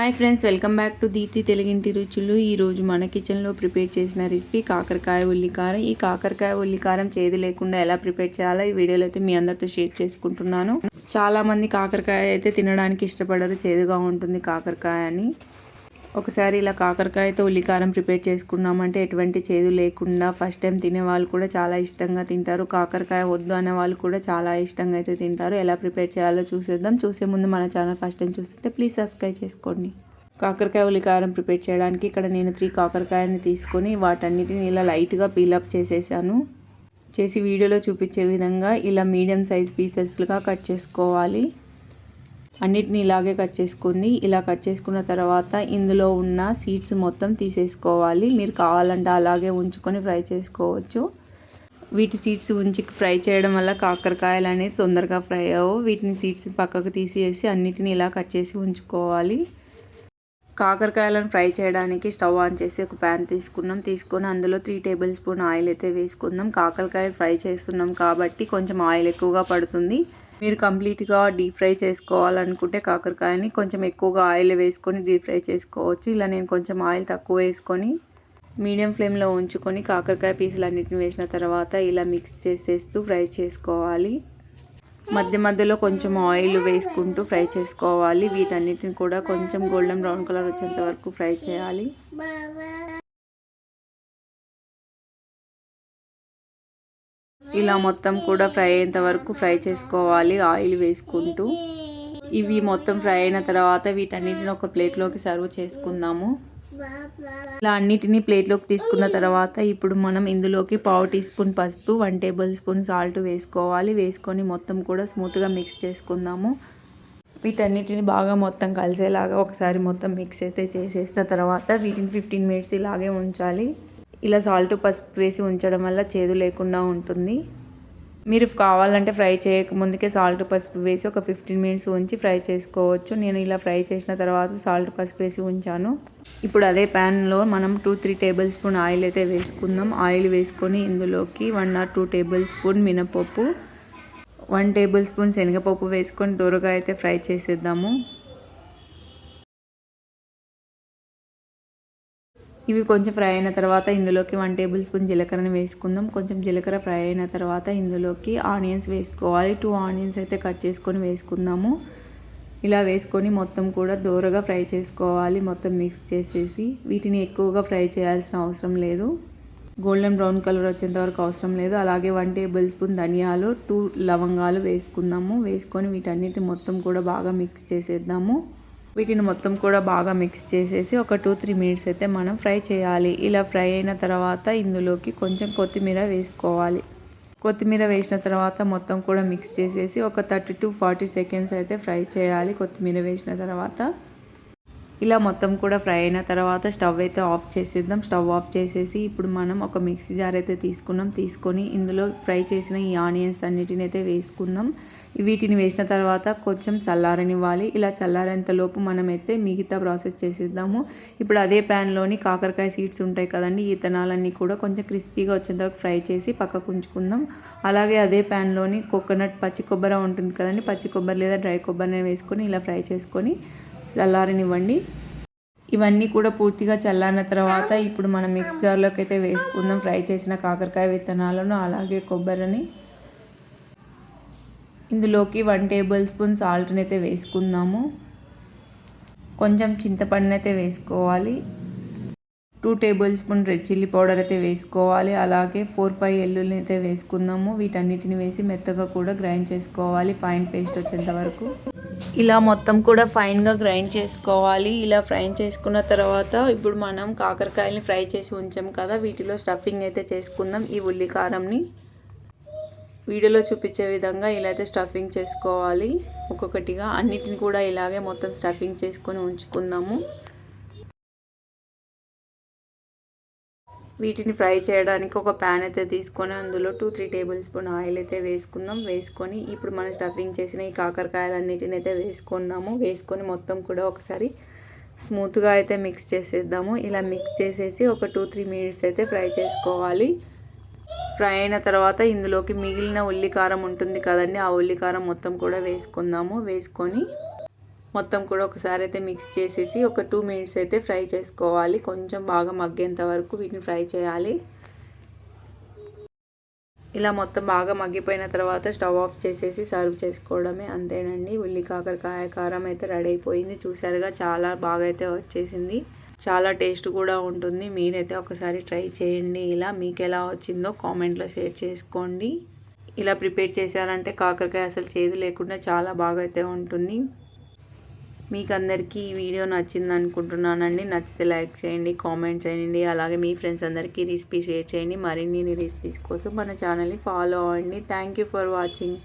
Hi friends welcome back to Deepthi తెలుగింటి రుచులు. ఈరోజు మన కిచెన్లో ప్రిపేర్ చేసిన రెసిపీ కాకరకాయ ఉల్లికారం. ఈ కాకరకాయ ఉల్లికారం చేదు లేకుండా ఎలా ప్రిపేర్ చేయాలో ఈ వీడియోలో అయితే మీ అందరితో షేర్ చేసుకుంటున్నాను. చాలామంది కాకరకాయ అయితే తినడానికి ఇష్టపడరు చేదుగా ఉంటుంది కాకరకాయ అని ఒకసారి ఇలా కాకరకాయతో ఉల్లికారం ప్రిపేర్ చేసుకున్నామంటే ఎటువంటి చేదు లేకుండా ఫస్ట్ టైం తినే వాళ్ళు కూడా చాలా ఇష్టంగా తింటారు. కాకరకాయ వద్దు అనే వాళ్ళు కూడా చాలా ఇష్టంగా అయితే తింటారు. ఎలా ప్రిపేర్ చేయాలో చూసేద్దాం. చూసే ముందు మన ఛానల్ ఫస్ట్ టైం చూస్తుంటే ప్లీజ్ సబ్స్క్రైబ్ చేసుకోండి. కాకరకాయ ఉల్లికారం ప్రిపేర్ చేయడానికి ఇక్కడ నేను త్రీ కాకరకాయని తీసుకొని వాటన్నిటిని ఇలా లైట్గా పీలప్ చేసేసాను. చేసి వీడియోలో చూపించే విధంగా ఇలా మీడియం సైజ్ పీసెస్గా కట్ చేసుకోవాలి. అన్నిటిని ఇలాగే కట్ చేసుకొని ఇలా కట్ చేసుకున్న తర్వాత ఇందులో ఉన్న సీడ్స్ మొత్తం తీసేసుకోవాలి. మీరు కావాలంటే అలాగే ఉంచుకొని ఫ్రై చేసుకోవచ్చు. వీటి సీడ్స్ ఉంచి ఫ్రై చేయడం వల్ల కాకరకాయలు అనేది తొందరగా ఫ్రై అవ్వవు. వీటిని సీడ్స్ పక్కకు తీసేసి అన్నిటిని ఇలా కట్ చేసి ఉంచుకోవాలి. కాకరకాయలను ఫ్రై చేయడానికి స్టవ్ ఆన్ చేసి ఒక ప్యాన్ తీసుకున్నాం. తీసుకొని అందులో త్రీ టేబుల్ స్పూన్ ఆయిల్ అయితే వేసుకుందాం. కాకరకాయలు ఫ్రై చేస్తున్నాం కాబట్టి కొంచెం ఆయిల్ ఎక్కువగా పడుతుంది. మీరు కంప్లీట్గా డీప్ ఫ్రై చేసుకోవాలనుకుంటే కాకరకాయని కొంచెం ఎక్కువగా ఆయిల్ వేసుకొని డీప్ ఫ్రై చేసుకోవచ్చు. ఇలా నేను కొంచెం ఆయిల్ తక్కువ వేసుకొని మీడియం ఫ్లేమ్లో ఉంచుకొని కాకరకాయ పీసులు అన్నిటిని వేసిన తర్వాత ఇలా మిక్స్ చేసేస్తూ ఫ్రై చేసుకోవాలి. మధ్య మధ్యలో కొంచెం ఆయిల్ వేసుకుంటూ ఫ్రై చేసుకోవాలి. వీటన్నిటిని కూడా కొంచెం గోల్డెన్ బ్రౌన్ కలర్ వచ్చేంత వరకు ఫ్రై చేయాలి. ఇలా మొత్తం కూడా ఫ్రై అయ్యేంత వరకు ఫ్రై చేసుకోవాలి ఆయిల్ వేసుకుంటూ. ఇవి మొత్తం ఫ్రై అయిన తర్వాత వీటన్నిటిని ఒక ప్లేట్లోకి సర్వ్ చేసుకుందాము. ఇలా అన్నిటినీ ప్లేట్లోకి తీసుకున్న తర్వాత ఇప్పుడు మనం ఇందులోకి పావు టీ స్పూన్ పసుపు వన్ టేబుల్ స్పూన్ సాల్ట్ వేసుకోవాలి. వేసుకొని మొత్తం కూడా స్మూత్గా మిక్స్ చేసుకుందాము. వీటన్నిటిని బాగా మొత్తం కలిసేలాగా ఒకసారి మొత్తం మిక్స్ అయితే చేసేసిన తర్వాత వీటిని ఫిఫ్టీన్ మినిట్స్ ఇలాగే ఉంచాలి. ఇలా సాల్ట్ పసుపు వేసి ఉంచడం వల్ల చేదు లేకుండా ఉంటుంది. మీరు కావాలంటే ఫ్రై చేయక ముందుకే సాల్ట్ పసుపు వేసి ఒక ఫిఫ్టీన్ మినిట్స్ ఉంచి ఫ్రై చేసుకోవచ్చు. నేను ఇలా ఫ్రై చేసిన తర్వాత సాల్ట్ పసుపు వేసి ఉంచాను. ఇప్పుడు అదే ప్యాన్లో మనం two three tablespoon oil అయితే వేసుకుందాం. ఆయిల్ వేసుకొని ఇందులోకి one or two tablespoon మినపప్పు వన్ టేబుల్ స్పూన్ శనగపప్పు వేసుకొని దూరగా అయితే ఫ్రై చేసేద్దాము. ఇవి కొంచెం ఫ్రై అయిన తర్వాత ఇందులోకి వన్ టేబుల్ స్పూన్ జీలకర్రని వేసుకుందాం. కొంచెం జీలకర్ర ఫ్రై అయిన తర్వాత ఇందులోకి ఆనియన్స్ వేసుకోవాలి. టూ ఆనియన్స్ అయితే కట్ చేసుకొని వేసుకుందాము. ఇలా వేసుకొని మొత్తం కూడా దూరగా ఫ్రై చేసుకోవాలి. మొత్తం మిక్స్ చేసేసి వీటిని ఎక్కువగా ఫ్రై చేయాల్సిన అవసరం లేదు. గోల్డెన్ బ్రౌన్ కలర్ వచ్చేంత వరకు అవసరం లేదు. అలాగే వన్ టేబుల్ స్పూన్ ధనియాలు టూ లవంగాలు వేసుకుందాము. వేసుకొని వీటన్నిటి మొత్తం కూడా బాగా మిక్స్ చేసేద్దాము. వీటిని మొత్తం కూడా బాగా మిక్స్ చేసేసి ఒక టూ త్రీ మినిట్స్ అయితే మనం ఫ్రై చేయాలి. ఇలా ఫ్రై అయిన తర్వాత ఇందులోకి కొంచెం కొత్తిమీర వేసుకోవాలి. కొత్తిమీర వేసిన తర్వాత మొత్తం కూడా మిక్స్ చేసేసి ఒక థర్టీ టు ఫార్టీ సెకండ్స్ అయితే ఫ్రై చేయాలి. కొత్తిమీర వేసిన తర్వాత ఇలా మొత్తం కూడా ఫ్రై అయిన తర్వాత స్టవ్ అయితే ఆఫ్ చేసేద్దాం. స్టవ్ ఆఫ్ చేసేసి ఇప్పుడు మనం ఒక మిక్సీ జార్ అయితే తీసుకున్నాం. తీసుకొని ఇందులో ఫ్రై చేసిన ఈ ఆనియన్స్ అన్నిటిని అయితే వేసుకుందాం. వీటిని వేసిన తర్వాత కొంచెం చల్లారనివ్వాలి. ఇలా చల్లారేంతలోపు మనం అయితే మిగతా ప్రాసెస్ చేసేద్దాము. ఇప్పుడు అదే ప్యాన్లోని కాకరకాయ సీడ్స్ ఉంటాయి కదండి ఈ ఇతనాలన్నీ కూడా కొంచెం క్రిస్పీగా వచ్చేంత ఫ్రై చేసి పక్కకు ఉంచుకుందాం. అలాగే అదే ప్యాన్లోని కోకోనట్ పచ్చి కొబ్బరి ఉంటుంది కదండి పచ్చి కొబ్బరి లేదా డ్రై కొబ్బరిని వేసుకొని ఇలా ఫ్రై చేసుకొని చల్లారనివ్వండి. ఇవన్నీ కూడా పూర్తిగా చల్లారిన తర్వాత ఇప్పుడు మనం మిక్స్ జార్లోకి అయితే వేసుకుందాం. ఫ్రై చేసిన కాకరకాయ విత్తనాలను అలాగే కొబ్బరిని. ఇందులోకి వన్ టేబుల్ స్పూన్ సాల్ట్ని అయితే వేసుకుందాము. కొంచెం చింతపండుని అయితే వేసుకోవాలి. Two tablespoon red chilli powder అయితే వేసుకోవాలి. అలాగే ఫోర్ ఫైవ్ ఎల్లుల్ని అయితే వేసుకుందాము. వీటన్నిటిని వేసి మెత్తగా కూడా గ్రైండ్ చేసుకోవాలి. ఫైన్ పేస్ట్ వచ్చేంత వరకు. ఇలా మొత్తం కూడా ఫైన్గా గ్రైండ్ చేసుకోవాలి. ఇలా ఫ్రై చేసుకున్న తర్వాత ఇప్పుడు మనం కాకరకాయలని ఫ్రై చేసి ఉంచాం కదా వీటిలో స్టఫింగ్ అయితే చేసుకుందాం. ఈ ఉల్లి కారంని వీడియోలో చూపించే విధంగా ఇలా అయితే స్టఫింగ్ చేసుకోవాలి. ఒక్కొక్కటిగా అన్నిటిని కూడా ఇలాగే మొత్తం స్టఫింగ్ చేసుకొని ఉంచుకుందాము. వీటిని ఫ్రై చేయడానికి ఒక ప్యాన్ అయితే తీసుకొని అందులో two three tablespoon oil అయితే వేసుకుందాం. వేసుకొని ఇప్పుడు మనం స్టఫింగ్ చేసిన ఈ కాకరకాయలన్నిటిని అయితే వేసుకుందాము. వేసుకొని మొత్తం కూడా ఒకసారి స్మూత్గా అయితే మిక్స్ చేసేద్దాము. ఇలా మిక్స్ చేసేసి ఒక టూ త్రీ మినిట్స్ అయితే ఫ్రై చేసుకోవాలి. ఫ్రై అయిన తర్వాత ఇందులోకి మిగిలిన ఉల్లికారం ఉంటుంది కదండి ఆ ఉల్లికారం మొత్తం కూడా వేసుకుందాము. వేసుకొని మొత్తం కూడా ఒకసారి అయితే మిక్స్ చేసేసి ఒక టూ మినిట్స్ అయితే ఫ్రై చేసుకోవాలి. కొంచెం బాగా మగ్గేంత వరకు వీటిని ఫ్రై చేయాలి. ఇలా మొత్తం బాగా మగ్గిపోయిన తర్వాత స్టవ్ ఆఫ్ చేసేసి సర్వ్ చేసుకోవడమే అంతేనండి. ఉల్లి కాకరకాయ కారం అయితే రెడీ అయిపోయింది. చూసారుగా చాలా బాగా అయితే వచ్చేసింది. చాలా టేస్ట్ కూడా ఉంటుంది. మీరైతే ఒకసారి ట్రై చేయండి. ఇలా మీకు ఎలా వచ్చిందో కామెంట్లో షేర్ చేసుకోండి. ఇలా ప్రిపేర్ చేశారంటే కాకరకాయ అసలు చేదు లేకుండా చాలా బాగా అయితే ఉంటుంది. మీకు అందరికీ ఈ వీడియో నచ్చింది అనుకుంటున్నానండి నచ్చితే లైక్ చేయండి కామెంట్ చేయండి. అలాగే మీ ఫ్రెండ్స్ అందరికీ రెసిపీ షేర్ చేయండి. మరిన్ని రెసిపీస్ కోసం మన ఛానల్ని ఫాలో అవ్వండి. Thank you for watching.